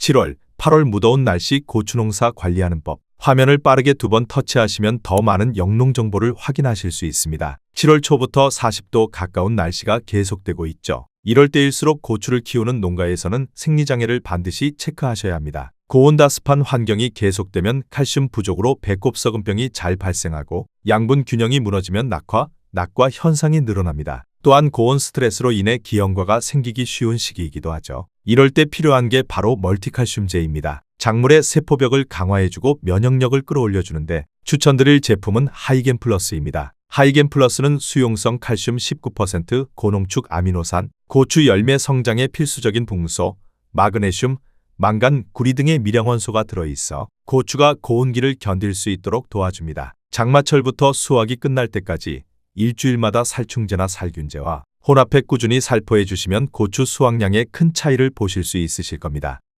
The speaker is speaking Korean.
7월, 8월 무더운 날씨 고추농사 관리하는 법. 화면을 빠르게 두 번 터치하시면 더 많은 영농 정보를 확인하실 수 있습니다. 7월 초부터 40도 가까운 날씨가 계속되고 있죠. 이럴 때일수록 고추를 키우는 농가에서는 생리장애를 반드시 체크하셔야 합니다. 고온다습한 환경이 계속되면 칼슘 부족으로 배꼽 썩은병이 잘 발생하고 양분 균형이 무너지면 낙화, 낙과 현상이 늘어납니다. 또한 고온 스트레스로 인해 기형과가 생기기 쉬운 시기이기도 하죠. 이럴 때 필요한 게 바로 멀티칼슘제입니다. 작물의 세포벽을 강화해주고 면역력을 끌어올려주는데 추천드릴 제품은 하이겐 플러스입니다. 하이겐 플러스는 수용성 칼슘 19%, 고농축 아미노산, 고추 열매 성장에 필수적인 붕소, 마그네슘, 망간, 구리 등의 미량원소가 들어있어 고추가 고온기를 견딜 수 있도록 도와줍니다. 장마철부터 수확이 끝날 때까지 일주일마다 살충제나 살균제와 혼합해 꾸준히 살포해 주시면 고추 수확량에 큰 차이를 보실 수 있으실 겁니다.